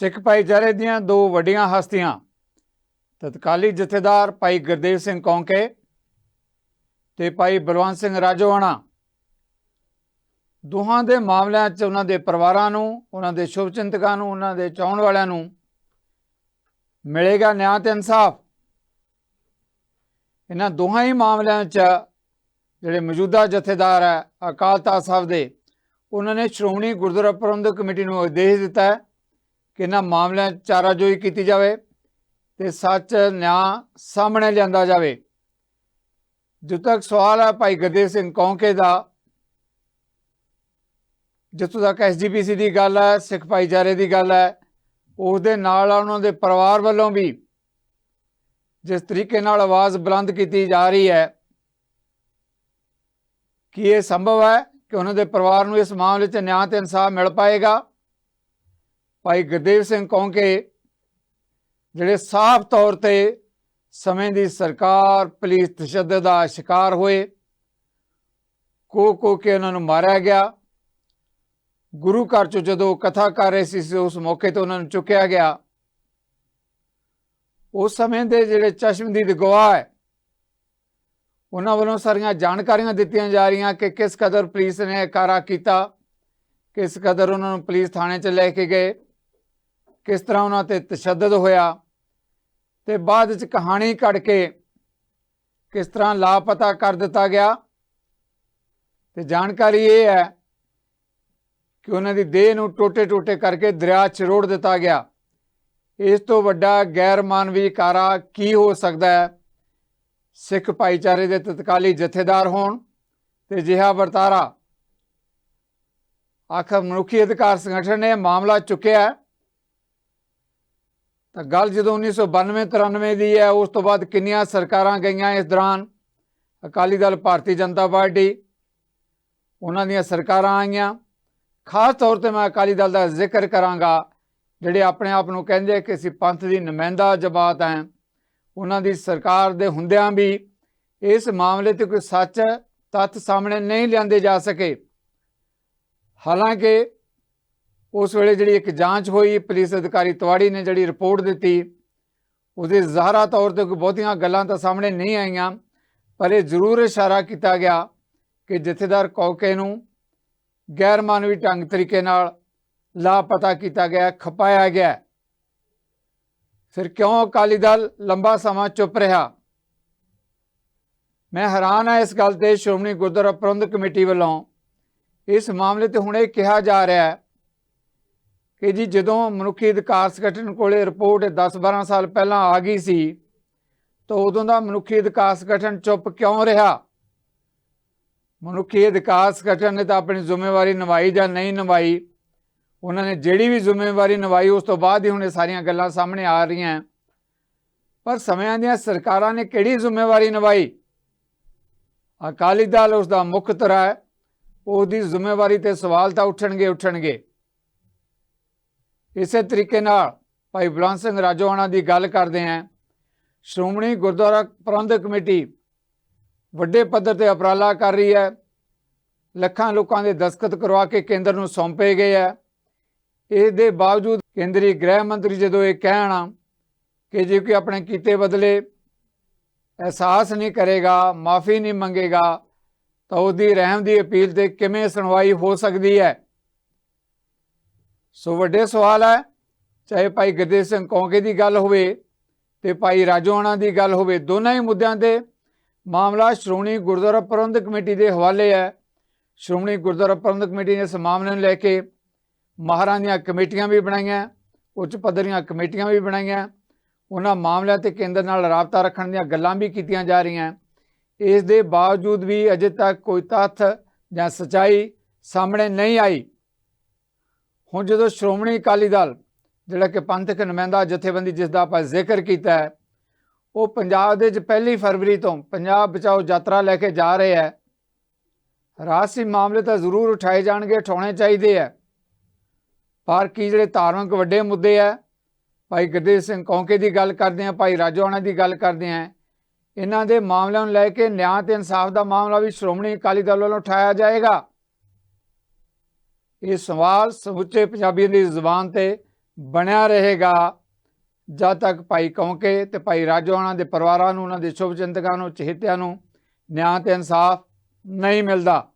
ਸਿੱਖ ਭਾਈਚਾਰੇ ਦੀਆਂ ਦੋ ਵੱਡੀਆਂ ਹਸਤੀਆਂ, ਤਤਕਾਲੀ ਜਥੇਦਾਰ ਭਾਈ ਗੁਰਦੇਵ ਸਿੰਘ ਕੌਂਕੇ ਤੇ ਭਾਈ ਬਲਵੰਤ ਸਿੰਘ ਰਾਜੋਆਣਾ। ਦੋਹਾਂ ਦੇ ਮਾਮਲਿਆਂ 'ਚ ਉਹਨਾਂ ਦੇ ਪਰਿਵਾਰਾਂ ਨੂੰ, ਉਹਨਾਂ ਦੇ ਸ਼ੁਭਚਿੰਤਕਾਂ ਨੂੰ, ਉਹਨਾਂ ਦੇ ਚਾਹਣ ਵਾਲਿਆਂ ਨੂੰ ਮਿਲੇਗਾ ਨਿਆਂ ਤੇ ਇਨਸਾਫ। ਇਹਨਾਂ ਦੋਹਾਂ ਹੀ ਮਾਮਲਿਆਂ 'ਚ ਜਿਹੜੇ ਮੌਜੂਦਾ ਜਥੇਦਾਰ ਹੈ ਅਕਾਲ ਤਖਤ ਸਾਹਿਬ ਦੇ, ਉਹਨਾਂ ਨੇ ਸ਼੍ਰੋਮਣੀ ਗੁਰਦੁਆਰਾ ਪ੍ਰਬੰਧਕ ਕਮੇਟੀ ਨੂੰ ਆਦੇਸ਼ ਦਿੱਤਾ ਹੈ। ਕਿ ਇਹਨਾਂ ਮਾਮਲਿਆਂ 'ਚ ਚਾਰਾਜੋਈ ਕੀਤੀ ਜਾਵੇ ਤੇ ਸੱਚ ਨਿਆਂ ਸਾਹਮਣੇ ਲਿਆਂਦਾ ਜਾਵੇ। ਜਿੱਥੇ ਤੱਕ ਸਵਾਲ ਹੈ ਭਾਈ ਗਦੇਵ ਸਿੰਘ ਕੌਂਕੇ ਦਾ ਜਿੱਥੋਂ ਤੱਕ ਐਸਜੀਪੀਸੀ ਦੀ ਗੱਲ ਹੈ, ਸਿੱਖ ਭਾਈਚਾਰੇ ਦੀ ਗੱਲ ਹੈ ਉਸ ਦੇ ਨਾਲ ਉਹਨਾਂ ਦੇ ਪਰਿਵਾਰ ਵੱਲੋਂ ਵੀ ਜਿਸ ਤਰੀਕੇ ਨਾਲ ਆਵਾਜ਼ ਬੁਲੰਦ ਕੀਤੀ ਜਾ ਰਹੀ ਹੈ ਕਿ ਇਹ ਸੰਭਵ ਹੈ ਕਿ ਉਹਨਾਂ ਦੇ ਪਰਿਵਾਰ ਨੂੰ ਇਸ ਮਾਮਲੇ 'ਚ ਨਿਆਂ ਤੇ ਇਨਸਾਫ ਮਿਲ ਪਾਏਗਾ। ਭਾਈ ਗੁਰਦੇਵ ਸਿੰਘ ਕੌਂਕੇ, ਜਿਹੜੇ ਸਾਫ਼ ਤੌਰ ਤੇ ਸਮੇਂ ਦੀ ਸਰਕਾਰ ਪੁਲਿਸ ਤਸ਼ੱਦਦ ਦਾ ਸ਼ਿਕਾਰ ਹੋਏ ਕੋ ਕੋ ਕੇ ਉਹਨਾਂ ਨੂੰ ਮਾਰਿਆ ਗਿਆ। ਗੁਰੂ ਘਰ ਚ ਜਦੋਂ ਕਥਾ ਕਰ ਰਹੇ ਸੀ, ਉਸ ਮੌਕੇ ਤੇ ਉਹਨਾਂ ਨੂੰ ਚੁੱਕਿਆ ਗਿਆ। ਉਸ ਸਮੇਂ ਦੇ ਜਿਹੜੇ ਚਸ਼ਮਦੀਦ ਗਵਾਹ ਹੈ, ਉਹਨਾਂ ਵੱਲੋਂ ਸਾਰੀਆਂ ਜਾਣਕਾਰੀਆਂ ਦਿੱਤੀਆਂ ਜਾ ਰਹੀਆਂ ਕਿ ਕਿਸ ਕਦਰ ਪੁਲਿਸ ਨੇ ਕਾਰਾ ਕੀਤਾ, ਕਿਸ ਕਦਰ ਉਹਨਾਂ ਨੂੰ ਪੁਲਿਸ ਥਾਣੇ 'ਚ ਲੈ ਕੇ ਗਏ। ਕਿਸ ਤਰ੍ਹਾਂ ਉਹਨਾਂ ਤੇ ਤਸ਼ੱਦਦ ਹੋਇਆ ਤੇ ਬਾਅਦ ਵਿੱਚ ਕਹਾਣੀ ਕੱਢ ਕੇ ਕਿਸ ਤਰ੍ਹਾਂ ਲਾਪਤਾ ਕਰ ਦਿੱਤਾ ਗਿਆ ਤੇ ਜਾਣਕਾਰੀ ਇਹ ਹੈ ਕਿ ਉਹਨਾਂ ਦੀ ਦੇਹ ਨੂੰ ਟੋਟੇ-ਟੋਟੇ ਕਰਕੇ ਦਰਿਆ 'ਚ ਰੋੜ ਦਿੱਤਾ ਗਿਆ। ਇਸ ਤੋਂ ਵੱਡਾ ਗੈਰ ਮਾਨਵੀ ਕਾਰਾ ਕੀ ਹੋ ਸਕਦਾ ਹੈ? ਸਿੱਖ ਭਾਈਚਾਰੇ ਦੇ ਤਤਕਾਲੀ ਜਥੇਦਾਰ ਹੋਣ ਤੇ ਜਿਹਾ ਵਰਤਾਰਾ। ਆਖਰ ਮਨੁੱਖੀ ਅਧਿਕਾਰ ਸੰਗਠਨ ਨੇ ਮਾਮਲਾ ਚੁੱਕਿਆ ਤਾਂ ਗੱਲ ਜਦੋਂ 1992 93 ਦੀ ਹੈ, ਉਸ ਤੋਂ ਬਾਅਦ ਕਿੰਨੀਆਂ ਸਰਕਾਰਾਂ ਗਈਆਂ ਇਸ ਦੌਰਾਨ? ਅਕਾਲੀ ਦਲ, ਭਾਰਤੀ ਜਨਤਾ ਪਾਰਟੀ, ਉਹਨਾਂ ਦੀਆਂ ਸਰਕਾਰਾਂ ਆਈਆਂ। ਖਾਸ ਤੌਰ ਤੇ ਮੈਂ ਅਕਾਲੀ ਦਲ ਦਾ ਜ਼ਿਕਰ ਕਰਾਂਗਾ, ਜਿਹੜੇ ਆਪਣੇ ਆਪ ਨੂੰ ਕਹਿੰਦੇ ਕਿ ਅਸੀਂ ਪੰਥ ਦੀ ਨੁਮਾਇੰਦਾ ਜਮਾਤ ਹੈ। ਉਹਨਾਂ ਦੀ ਸਰਕਾਰ ਦੇ ਹੁੰਦਿਆਂ ਵੀ ਇਸ ਮਾਮਲੇ ਤੇ ਕੋਈ ਸੱਚ ਤੱਥ ਸਾਹਮਣੇ ਨਹੀਂ ਲਿਆਂਦੇ ਜਾ ਸਕੇ। ਹਾਲਾਂਕਿ ਉਸ ਵੇਲੇ ਜਿਹੜੀ ਇੱਕ ਜਾਂਚ ਹੋਈ, ਪੁਲਿਸ ਅਧਿਕਾਰੀ ਤਵਾੜੀ ਨੇ ਜਿਹੜੀ ਰਿਪੋਰਟ ਦਿੱਤੀ, ਉਹਦੇ ਜ਼ਾਹਰਾ ਤੌਰ ਤੇ ਕੋਈ ਬਹੁਤੀਆਂ ਗੱਲਾਂ ਤਾਂ ਸਾਹਮਣੇ ਨਹੀਂ ਆਈਆਂ, ਪਰ ਇਹ ਜ਼ਰੂਰ ਇਸ਼ਾਰਾ ਕੀਤਾ ਗਿਆ ਕਿ ਜਥੇਦਾਰ ਕੌਕੇ ਨੂੰ ਗੈਰ ਮਾਨਵੀ ਢੰਗ ਤਰੀਕੇ ਨਾਲ ਲਾਪਤਾ ਕੀਤਾ ਗਿਆ, ਖਪਾਇਆ ਗਿਆ। ਫਿਰ ਕਿਉਂ ਅਕਾਲੀ ਦਲ ਲੰਬਾ ਸਮਾਂ ਚੁੱਪ ਰਿਹਾ? ਮੈਂ ਹੈਰਾਨ ਹਾਂ ਇਸ ਗੱਲ ਤੇ ਸ਼੍ਰੋਮਣੀ ਗੁਰਦੁਆਰਾ ਪ੍ਰਬੰਧਕ ਕਮੇਟੀ ਵੱਲੋਂ। ਇਸ ਮਾਮਲੇ ਤੇ ਹੁਣ ਇਹ ਕਿਹਾ ਜਾ ਰਿਹਾ ਹੈ ਕਿ ਜੀ ਜਦੋਂ ਮਨੁੱਖੀ ਅਧਿਕਾਰ ਸੰਗਠਨ ਕੋਲੇ ਰਿਪੋਰਟ 10-12 ਸਾਲ ਪਹਿਲਾਂ ਆ ਗਈ ਸੀ, ਤਾਂ ਉਦੋਂ ਦਾ ਮਨੁੱਖੀ ਅਧਿਕਾਰ ਸੰਗਠਨ ਚੁੱਪ ਕਿਉਂ ਰਿਹਾ? ਮਨੁੱਖੀ ਅਧਿਕਾਰ ਸੰਗਠਨ ਨੇ ਤਾਂ ਆਪਣੀ ਜ਼ਿੰਮੇਵਾਰੀ ਨਿਭਾਈ ਜਾਂ ਨਹੀਂ ਨਿਭਾਈ? ਉਹਨਾਂ ਨੇ ਜਿਹੜੀ ਵੀ ਜ਼ਿੰਮੇਵਾਰੀ ਨਿਭਾਈ, ਉਸ ਤੋਂ ਬਾਅਦ ਹੀ ਹੁਣ ਇਹ ਸਾਰੀਆਂ ਗੱਲਾਂ ਸਾਹਮਣੇ ਆ ਰਹੀਆਂ। ਪਰ ਸਮਿਆਂ ਦੀਆਂ ਸਰਕਾਰਾਂ ਨੇ ਕਿਹੜੀ ਜ਼ਿੰਮੇਵਾਰੀ ਨਿਭਾਈ? ਅਕਾਲੀ ਦਲ ਉਸ ਦਾ ਮੁੱਖ ਧਰਾ ਹੈ। ਉਹਦੀ ਜ਼ਿੰਮੇਵਾਰੀ ਤੇ ਸਵਾਲ ਤਾਂ ਉੱਠਣਗੇ ਉੱਠਣਗੇ। ਇਸੇ ਤਰੀਕੇ ਨਾਲ ਭਾਈ ਬਲਵੰਤ ਸਿੰਘ ਰਾਜੋਆਣਾ ਦੀ ਗੱਲ ਕਰਦੇ ਆਂ ਸ਼੍ਰੋਮਣੀ ਗੁਰਦੁਆਰਾ ਪ੍ਰਬੰਧਕ ਕਮੇਟੀ ਵੱਡੇ ਪੱਧਰ ਤੇ ਅਪਰਾਲਾ ਕਰ ਰਹੀ ਹੈ। ਲੱਖਾਂ ਲੋਕਾਂ ਦੇ ਦਸਖਤ ਕਰਵਾ ਕੇ ਕੇਂਦਰ ਨੂੰ ਸੌਂਪੇ ਗਏ ਹੈ। ਇਸ ਦੇ ਬਾਵਜੂਦ ਕੇਂਦਰੀ ਗ੍ਰਹਿ ਮੰਤਰੀ ਜਦੋਂ ਇਹ ਕਹਿਣ ਕਿ ਜੇ ਕੋਈ ਆਪਣੇ ਕੀਤੇ ਬਦਲੇ ਅਹਿਸਾਸ ਨਹੀਂ ਕਰੇਗਾ, ਮਾਫੀ ਨਹੀਂ ਮੰਗੇਗਾ, ਤਾਂ ਉਹਦੀ ਰਹਿਮ ਦੀ ਅਪੀਲ ਤੇ ਕਿਵੇਂ ਸੁਣਵਾਈ ਹੋ ਸਕਦੀ ਹੈ? ਸੋ ਵੱਡੇ ਸਵਾਲ ਹੈ ਚਾਹੇ ਭਾਈ ਗੁਰਦੇਵ ਸਿੰਘ ਕੌਂਕੇ ਦੀ ਗੱਲ ਹੋਵੇ ਤੇ ਭਾਈ ਰਾਜੋਆਣਾ ਦੀ ਗੱਲ ਹੋਵੇ, ਦੋਨਾਂ ਹੀ ਮੁੱਦਿਆਂ ਤੇ ਮਾਮਲਾ ਸ਼੍ਰੋਮਣੀ ਗੁਰਦੁਆਰਾ ਪ੍ਰਬੰਧਕ ਕਮੇਟੀ ਦੇ ਹਵਾਲੇ ਹੈ ਸ਼੍ਰੋਮਣੀ ਗੁਰਦੁਆਰਾ ਪ੍ਰਬੰਧਕ ਕਮੇਟੀ ਨੇ ਇਸ ਮਾਮਲੇ ਨੂੰ ਲੈ ਕੇ ਮਾਹਰਾਂ ਦੀਆਂ ਕਮੇਟੀਆਂ ਵੀ ਬਣਾਈਆਂ, ਉੱਚ ਪੱਧਰੀਆਂ ਕਮੇਟੀਆਂ ਵੀ ਬਣਾਈਆਂ। ਉਹਨਾਂ ਮਾਮਲਿਆਂ ਤੇ ਕੇਂਦਰ ਨਾਲ ਰਾਬਤਾ ਰੱਖਣ ਦੀਆਂ ਗੱਲਾਂ ਵੀ ਕੀਤੀਆਂ ਜਾ ਰਹੀਆਂ। ਇਸ ਦੇ ਬਾਵਜੂਦ ਵੀ ਅਜੇ ਤੱਕ ਕੋਈ ਤੱਥ ਜਾਂ ਸਚਾਈ ਸਾਹਮਣੇ ਨਹੀਂ ਆਈ। ਹੁਣ ਜਦੋਂ ਸ਼੍ਰੋਮਣੀ ਅਕਾਲੀ ਦਲ, ਜਿਹੜਾ ਕਿ ਪੰਥਕ ਨੁਮਾਇੰਦਾ ਜਥੇਬੰਦੀ ਜਿਸ ਦਾ ਆਪਾਂ ਜ਼ਿਕਰ ਕੀਤਾ ਹੈ, ਉਹ ਪੰਜਾਬ ਦੇ ਵਿੱਚ ਪਹਿਲੀ ਫਰਵਰੀ ਤੋਂ ਪੰਜਾਬ ਬਚਾਓ ਯਾਤਰਾ ਲੈ ਕੇ ਜਾ ਰਹੇ ਹੈ। ਰਾਜਸੀ ਮਾਮਲੇ ਤਾਂ ਜ਼ਰੂਰ ਉਠਾਏ ਜਾਣਗੇ, ਉਠਾਉਣੇ ਚਾਹੀਦੇ ਹੈ। ਪਰ ਕੀ ਜਿਹੜੇ ਧਾਰਮਿਕ ਵੱਡੇ ਮੁੱਦੇ ਹੈ, ਭਾਈ ਗੁਰਦੇਵ ਸਿੰਘ ਕੌਂਕੇ ਦੀ ਗੱਲ ਕਰਦੇ ਆ ਭਾਈ ਰਾਜੋਆਣਾ ਦੀ ਗੱਲ ਕਰਦੇ ਆ ਇਹਨਾਂ ਦੇ ਮਾਮਲਿਆਂ ਨੂੰ ਲੈ ਕੇ ਨਿਆਂ ਤੇ ਇਨਸਾਫ ਦਾ ਮਾਮਲਾ ਵੀ ਸ਼੍ਰੋਮਣੀ ਅਕਾਲੀ ਦਲ ਵੱਲੋਂ ਉਠਾਇਆ ਜਾਏਗਾ। ਇਹ ਸਵਾਲ ਸਮੁੱਚੇ ਪੰਜਾਬੀਆਂ ਦੀ ਜ਼ੁਬਾਨ ਤੇ ਬਣਿਆ ਰਹੇਗਾ। ਜਦ ਤੱਕ ਭਾਈ ਕੌਂਕੇ ਤੇ ਭਾਈ ਰਾਜੋ ਉਹਨਾਂ ਦੇ ਪਰਿਵਾਰਾਂ ਨੂੰ, ਉਹਨਾਂ ਦੇ ਸ਼ੁਭਚਿੰਤਕਾਂ ਨੂੰ, ਚਹੇਤਿਆਂ ਨੂੰ ਨਿਆਂ ਤੇ ਇਨਸਾਫ ਨਹੀਂ ਮਿਲਦਾ।